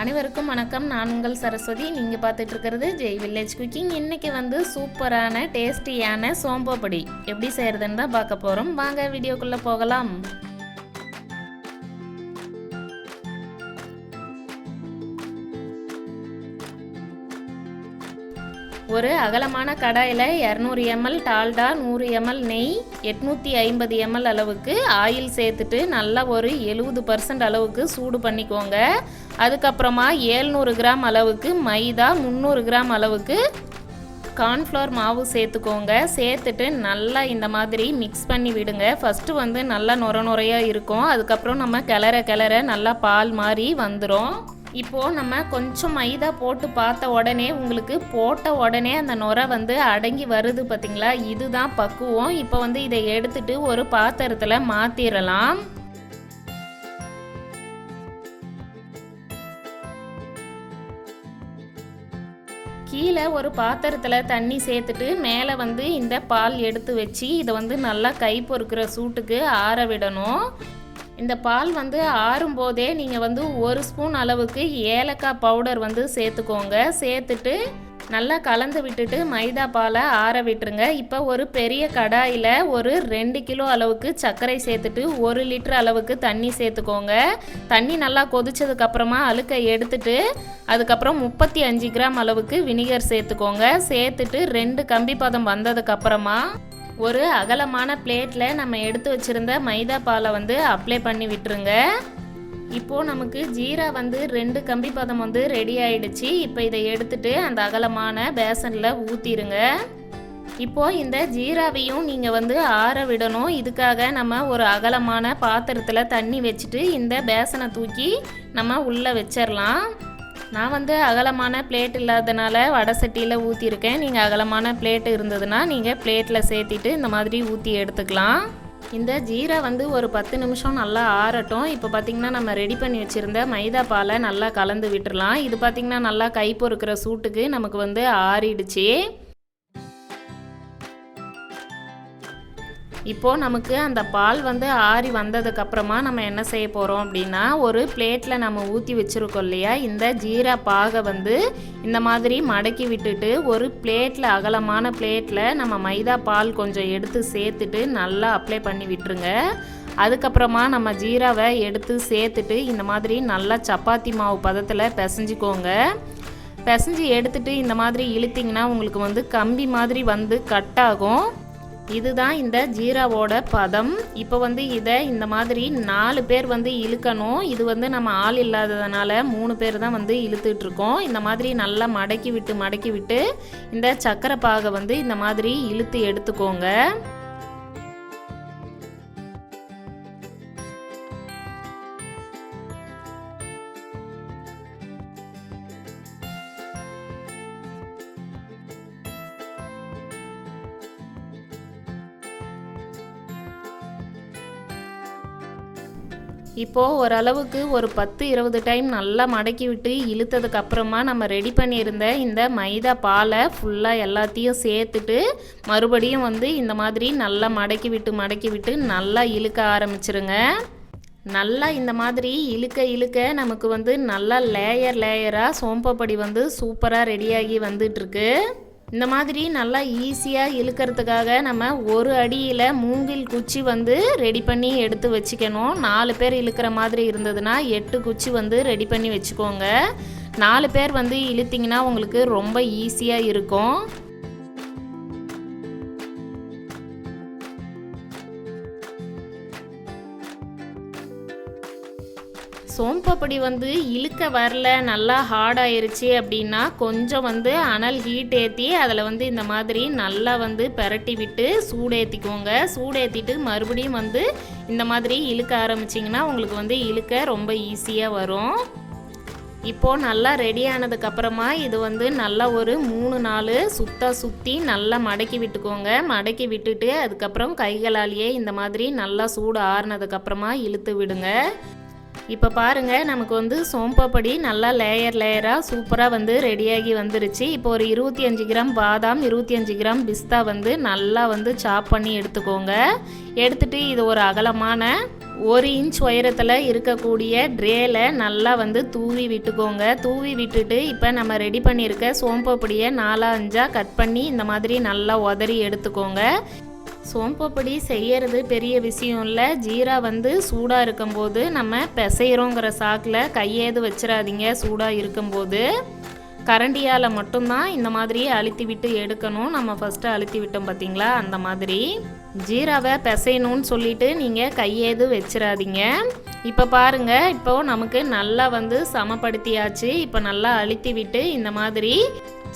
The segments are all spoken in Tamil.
அனைவருக்கும் வணக்கம். நான் உங்கள் சரஸ்வதி. நீங்கள் பார்த்துட்டு இருக்கிறது ஜெய் வில்லேஜ் குக்கிங் இன்றைக்கி வந்து சூப்பரான டேஸ்டியான சோம்பப்பொடி எப்படி செய்கிறதுன்னு தான் பார்க்க போகிறோம் வாங்க வீடியோக்குள்ளே போகலாம். ஒரு அகலமான கடாயில் இரநூறு எம்எல் டால்டா நூறு எம்எல் நெய் எட்நூற்றி ஐம்பது எம்எல் அளவுக்கு ஆயில் சேர்த்துட்டு நல்லா ஒரு எழுபது பர்சன்ட் அளவுக்கு சூடு பண்ணிக்கோங்க. அதுக்கப்புறமா ஏழ்நூறு கிராம் அளவுக்கு மைதா முந்நூறு கிராம் அளவுக்கு கார்ன்ஃப்ளவர் மாவு சேர்த்துக்கோங்க. சேர்த்துட்டு நல்லா இந்த மாதிரி மிக்ஸ் பண்ணி விடுங்க. ஃபஸ்ட்டு வந்து நல்லா நுர நுரையாக இருக்கும். அதுக்கப்புறம் நம்ம கிளற கிளற நல்லா பால் மாதிரி வந்துடும் இப்போது நம்ம கொஞ்சம் மைதா போட்டு பார்த்த உடனே உங்களுக்கு போட்ட உடனே அந்த நுரை வந்து அடங்கி வருது பார்த்தீங்களா இதுதான் பக்குவம். இப்போ வந்து இதை எடுத்துட்டு ஒரு பாத்திரத்தில் மாற்றிடலாம் கீழே ஒரு பாத்திரத்தில் தண்ணி சேர்த்துட்டு மேலே வந்து இந்த பால் எடுத்து வச்சு இதை வந்து நல்லா கை பொறுக்கிற சூட்டுக்கு ஆற விடணும். இந்த பால் வந்து ஆறும் போதே நீங்கள் வந்து ஒரு ஸ்பூன் அளவுக்கு ஏலக்காய் பவுடர் வந்து சேர்த்துக்கோங்க. சேர்த்துட்டு நல்லா கலந்து விட்டுட்டு மைதா பாலை ஆற விட்டுருங்க. இப்போ ஒரு பெரிய கடாயில் ஒரு ரெண்டு கிலோ அளவுக்கு சர்க்கரை சேர்த்துட்டு ஒரு லிட்டர் அளவுக்கு தண்ணி சேர்த்துக்கோங்க. தண்ணி நல்லா கொதிச்சதுக்கப்புறமா அழுக்கை எடுத்துட்டு அதுக்கப்புறம் முப்பத்தி அஞ்சு கிராம் அளவுக்கு வினிகர் சேர்த்துக்கோங்க. சேர்த்துட்டு ரெண்டு கம்பி பதம் வந்ததுக்கப்புறமா ஒரு அகலமான பிளேட்டில் நம்ம எடுத்து வச்சுருந்த மைதா பாலை வந்து அப்ளை பண்ணி விட்டுருங்க. இப்போது நமக்கு ஜீரா வந்து ரெண்டு கம்பி பதம் வந்து ரெடி ஆயிடுச்சு. இப்போ இதை எடுத்துட்டு அந்த அகலமான பேசனில் ஊற்றிடுங்க இப்போது இந்த ஜீராவையும் நீங்கள் வந்து ஆற விடணும். இதுக்காக நம்ம ஒரு அகலமான பாத்திரத்தில் தண்ணி வச்சுட்டு இந்த பேசனை தூக்கி நம்ம உள்ளே வச்சிடலாம் நான் வந்து அகலமான பிளேட் இல்லாதனால வடை சட்டியில் ஊற்றிருக்கேன் நீங்கள் அகலமான பிளேட் இருந்ததுன்னா நீங்கள் பிளேட்டில் சேர்த்திட்டு இந்த மாதிரி ஊற்றி எடுத்துக்கலாம். இந்த ஜீரா வந்து ஒரு பத்து நிமிஷம் நல்லா ஆறட்டும். இப்போ பார்த்திங்கன்னா நம்ம ரெடி பண்ணி வச்சுருந்த மைதா பாலை நல்லா கலந்து விட்டுறலாம். இது பார்த்திங்கன்னா நல்லா கை பொறுக்கிற சூட்டுக்கு நமக்கு வந்து ஆறிடுச்சு. இப்போது நமக்கு அந்த பால் வந்து ஆறி வந்ததுக்கப்புறமா நம்ம என்ன செய்ய போகிறோம் அப்படின்னா ஒரு பிளேட்டில் நம்ம ஊற்றி வச்சுருக்கோம் இல்லையா? இந்த ஜீரா பாகை வந்து இந்த மாதிரி மடக்கி விட்டுட்டு ஒரு பிளேட்டில் அகலமான பிளேட்டில் நம்ம மைதா பால் கொஞ்சம் எடுத்து சேர்த்துட்டு நல்லா அப்ளை பண்ணி விட்டுருங்க. அதுக்கப்புறமா நம்ம ஜீராவை எடுத்து சேர்த்துட்டு இந்த மாதிரி நல்லா சப்பாத்தி மாவு பதத்தில் பிசைஞ்சிக்கோங்க. பிசைஞ்சு எடுத்துட்டு இந்த மாதிரி இழுத்திங்கன்னா உங்களுக்கு வந்து கம்பி மாதிரி வந்து கட் ஆகும். இதுதான் இந்த ஜீராவோட பதம். இப்போ வந்து இதை இந்த மாதிரி நாலு பேர் வந்து இழுக்கணும். இது வந்து நம்ம ஆள் இல்லாததுனால மூணு பேர் தான் வந்து இழுத்துட்ருக்கோம் இந்த மாதிரி நல்லா மடக்கி விட்டு மடக்கி விட்டு இந்த சக்கரை பாகை வந்து இந்த மாதிரி இழுத்து எடுத்துக்கோங்க. இப்போது ஓரளவுக்கு ஒரு பத்து இருபது டைம் நல்லா மடக்கி விட்டு இழுத்ததுக்கு அப்புறமா நம்ம ரெடி பண்ணியிருந்த இந்த மைதா பாலை ஃபுல்லாக எல்லாத்தையும் சேர்த்துட்டு மறுபடியும் வந்து இந்த மாதிரி நல்லா மடக்கி விட்டு மடக்கி விட்டு நல்லா இழுக்க ஆரம்பிச்சிருங்க. நல்லா இந்த மாதிரி இழுக்க இழுக்க நமக்கு வந்து நல்லா லேயர் லேயராக சோம்பப்படி வந்து சூப்பராக ரெடியாகி வந்துட்டுருக்கு. இந்த மாதிரி நல்லா ஈஸியாக இழுக்கிறதுக்காக நம்ம ஒரு அடியில் மூங்கில் குச்சி வந்து ரெடி பண்ணி எடுத்து வச்சுக்கணும். நாலு பேர் இழுக்கிற மாதிரி இருந்ததுன்னா எட்டு குச்சி வந்து ரெடி பண்ணி வச்சுக்கோங்க. நாலு பேர் வந்து இழுத்திங்கன்னா உங்களுக்கு ரொம்ப ஈஸியாக இருக்கும். சோம்பப்படி வந்து இழுக்க வரல நல்லா ஹார்ட் ஆயிருச்சு அப்படின்னா கொஞ்சம் வந்து அனல் ஹீட் ஏற்றி அதில் வந்து இந்த மாதிரி நல்லா வந்து பெரட்டி விட்டு சூடேற்றிக்கோங்க சூடேற்றிட்டு மறுபடியும் வந்து இந்த மாதிரி இழுக்க ஆரம்பிச்சிங்கன்னா உங்களுக்கு வந்து இழுக்க ரொம்ப ஈஸியாக வரும். இப்போது நல்லா ரெடி ஆனதுக்கப்புறமா இது வந்து நல்லா ஒரு மூணு நாள் சுத்த சுற்றி நல்லா மடக்கி விட்டுக்கோங்க. மடக்கி விட்டுட்டு அதுக்கப்புறம் கைகளாலேயே இந்த மாதிரி நல்லா சூடு ஆறுனதுக்கப்புறமா இழுத்து விடுங்க. இப்போ பாருங்கள் நமக்கு வந்து சோம்பப்படி நல்லா லேயர் லேயராக சூப்பராக வந்து ரெடியாகி வந்துருச்சு. இப்போ ஒரு இருபத்தி அஞ்சு கிராம் பாதாம் இருபத்தி அஞ்சு கிராம் பிஸ்தா வந்து நல்லா வந்து சாப் பண்ணி எடுத்துக்கோங்க. எடுத்துட்டு இது ஒரு அகலமான ஒரு இன்ச் உயரத்தில் இருக்கக்கூடிய ட்ரேல நல்லா வந்து தூவி விட்டுக்கோங்க. தூவி விட்டுட்டு இப்போ நம்ம ரெடி பண்ணியிருக்க சோம்பப்பொடியை நாலா அஞ்சாக கட் பண்ணி இந்த மாதிரி நல்லா உதறி எடுத்துக்கோங்க. சோம்பப்பொடி செய்யறது பெரிய விஷயம் இல்லை. ஜீரா வந்து சூடாக இருக்கும்போது நம்ம பிசைகிறோங்கிற சாக்கில் கையேது வச்சிடாதீங்க சூடாக இருக்கும்போது. கரண்டியால் மட்டும்தான் இந்த மாதிரி அழுத்தி விட்டு எடுக்கணும். நம்ம ஃபஸ்ட்டு அழுத்தி விட்டோம் பார்த்தீங்களா அந்த மாதிரி. ஜீராவை பிசையணும்னு சொல்லிட்டு நீங்கள் கையேது வச்சிடாதீங்க இப்போ பாருங்கள் இப்போ நமக்கு நல்லா வந்து சமப்படுத்தியாச்சு. இப்போ நல்லா அழுத்தி விட்டு இந்த மாதிரி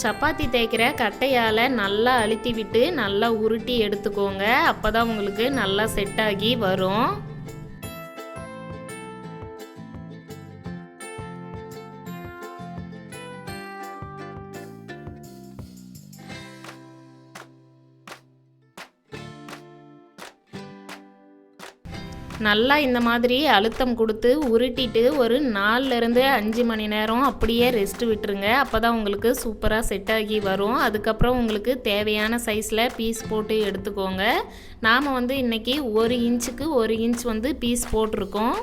சப்பாத்தி தேய்க்கிற கட்டையால் நல்லா அழுத்தி விட்டு நல்லா உருட்டி எடுத்துக்கோங்க. அப்போ தான் உங்களுக்கு நல்லா செட் ஆகி வரும். நல்லா இந்த மாதிரி அழுத்தம் கொடுத்து உருட்டிட்டு ஒரு நாலுலேருந்து அஞ்சு மணி நேரம் அப்படியே ரெஸ்ட் விட்டுருங்க. அப்போ தான் உங்களுக்கு சூப்பராக செட் ஆகி வரும். அதுக்கப்புறம் உங்களுக்கு தேவையான சைஸில் பீஸ் போட்டு எடுத்துக்கோங்க. நாம் வந்து இன்றைக்கி ஒரு இன்ச்சுக்கு ஒரு இன்ச் வந்து பீஸ் போட்டிருக்கோம்.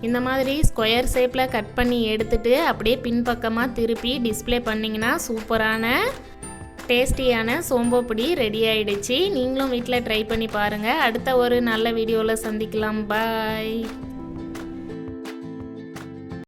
இந்த மாதிரி ஸ்கொயர் ஷேப்பில் கட் பண்ணி எடுத்துட்டு அப்படியே பின்பக்கமாக திருப்பி டிஸ்ப்ளே பண்ணிங்கன்னா சூப்பரான டேஸ்டியான சோம்பப்பொடி ரெடி ஆயிடுச்சு. நீங்களும் வீட்டில் ட்ரை பண்ணி பாருங்கள் அடுத்த ஒரு நல்ல வீடியோவில் சந்திக்கலாம். பாய்